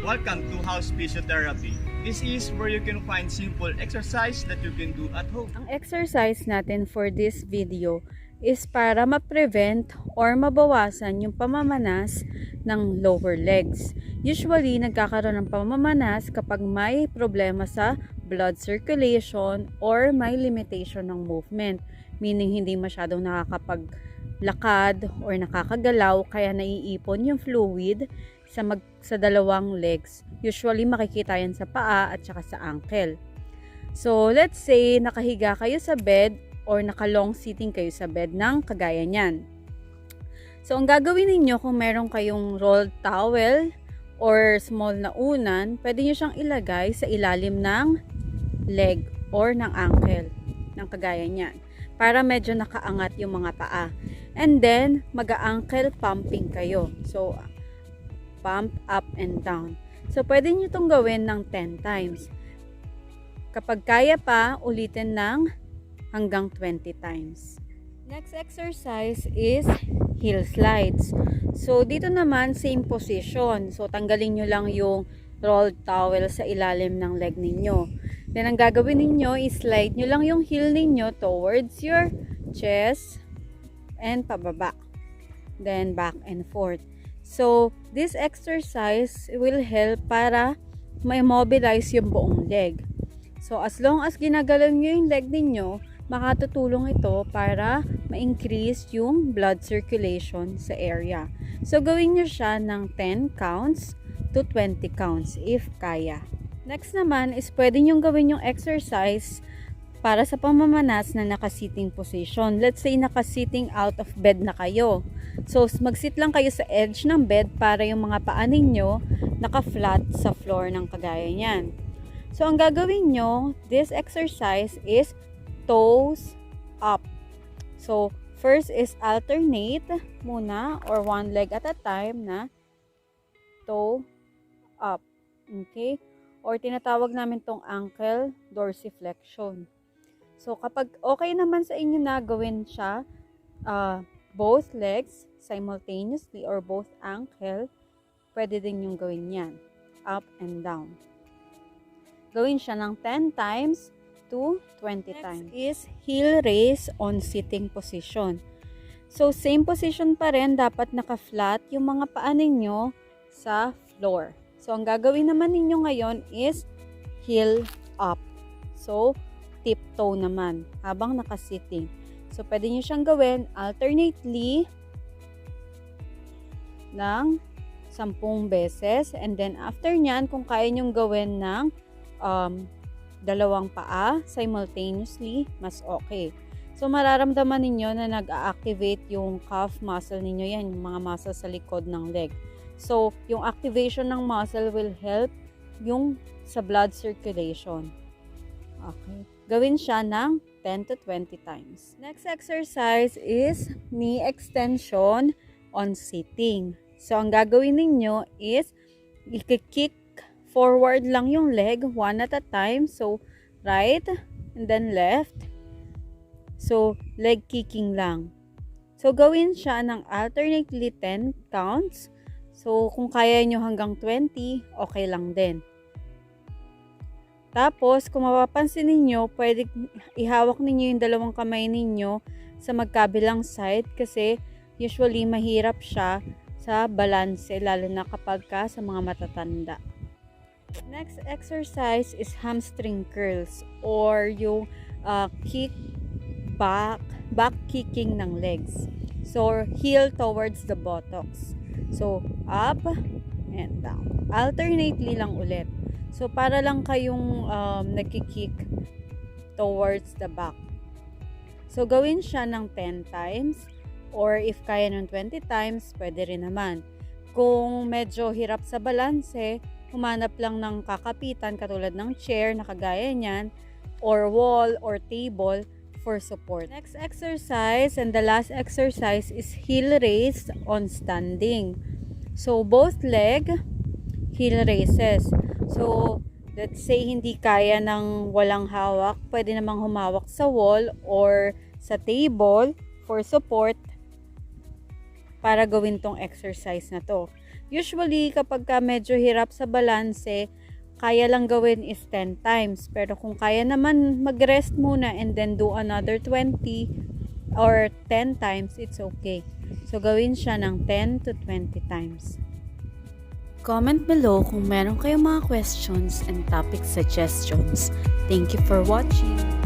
Welcome to House Physiotherapy. This is where you can find simple exercise that you can do at home. Ang exercise natin for this video is para ma-prevent or mabawasan yung pamamanas ng lower legs. Usually, nagkakaroon ng pamamanas kapag may problema sa blood circulation or may limitation ng movement. Meaning, hindi masyadong nakakapaglakad or nakakagalaw kaya naiipon yung fluid sa, mag, sa dalawang legs. Usually, makikita yan sa paa at saka sa ankle. So, let's say, nakahiga kayo sa bed or naka-long sitting kayo sa bed ng kagaya niyan. So, ang gagawin ninyo kung meron kayong rolled towel or small na unan, pwede nyo siyang ilagay sa ilalim ng leg or ng ankle ng kagaya niyan para medyo nakaangat yung mga paa. And then, mag-ankle pumping kayo. So, pump up and down. So, pwede nyo itong gawin ng 10 times. Kapag kaya pa, ulitin ng hanggang 20 times. Next exercise is heel slides. So, dito naman, same position. So, tanggalin nyo lang yung rolled towel sa ilalim ng leg ninyo. Then, ang gagawin ninyo is slide nyo lang yung heel ninyo towards your chest and pababa. Then, back and forth. So, this exercise will help para ma-mobilize yung buong leg. So, as long as ginagalaw nyo yung leg ninyo, makatutulong ito para ma-increase yung blood circulation sa area. So, gawin nyo siya ng 10 counts to 20 counts if kaya. Next naman is pwede nyo gawin yung exercise para sa pamamanas na nakasitting position. Let's say nakasitting out of bed na kayo. So, magsit lang kayo sa edge ng bed para yung mga paa ninyo naka-flat sa floor ng kagaya niyan. So, ang gagawin nyo, this exercise is toes up. So, first is alternate muna or one leg at a time na toe up. Okay? Or tinatawag namin tong ankle dorsiflexion. So, kapag okay naman sa inyo na gawin siya, uh, both legs simultaneously or both ankle, pwede din yung gawin yan. Up and down. Gawin siya ng 10 times to 20 Next times. is heel raise on sitting position. So, same position pa rin, dapat naka-flat yung mga paa ninyo sa floor. So, ang gagawin naman ninyo ngayon is heel up. So, tiptoe naman habang nakasitting. So, pwede nyo siyang gawin alternately ng 10 beses. And then, after nyan, kung kaya nyong gawin ng um, dalawang paa simultaneously, mas okay. So, mararamdaman ninyo na nag-activate yung calf muscle ninyo. Yan, yung mga muscle sa likod ng leg. So, yung activation ng muscle will help yung sa blood circulation. Okay. Gawin siya ng 10 to 20 times. Next exercise is knee extension on sitting. So, ang gagawin ninyo is i-kick forward lang yung leg one at a time. So, right and then left. So, leg kicking lang. So, gawin siya ng alternately 10 counts. So, kung kaya nyo hanggang 20, okay lang din. Tapos, kung mapapansin ninyo, pwede ihawak ninyo yung dalawang kamay ninyo sa magkabilang side kasi usually mahirap siya sa balanse lalo na kapag ka sa mga matatanda. Next exercise is hamstring curls or yung uh, kick back, back kicking ng legs. So, heel towards the buttocks. So, up and down. Alternately lang ulit. So, para lang kayong um, nagkikick towards the back. So, gawin siya ng 10 times or if kaya ng 20 times, pwede rin naman. Kung medyo hirap sa balanse, humanap lang ng kakapitan katulad ng chair na kagaya niyan or wall or table for support. Next exercise and the last exercise is heel raise on standing. So both leg heel raises. So let's say hindi kaya ng walang hawak, pwede namang humawak sa wall or sa table for support para gawin tong exercise na to. Usually, kapag ka medyo hirap sa balanse, kaya lang gawin is 10 times. Pero kung kaya naman mag-rest muna and then do another 20 or 10 times, it's okay. So, gawin siya ng 10 to 20 times. Comment below kung meron kayong mga questions and topic suggestions. Thank you for watching!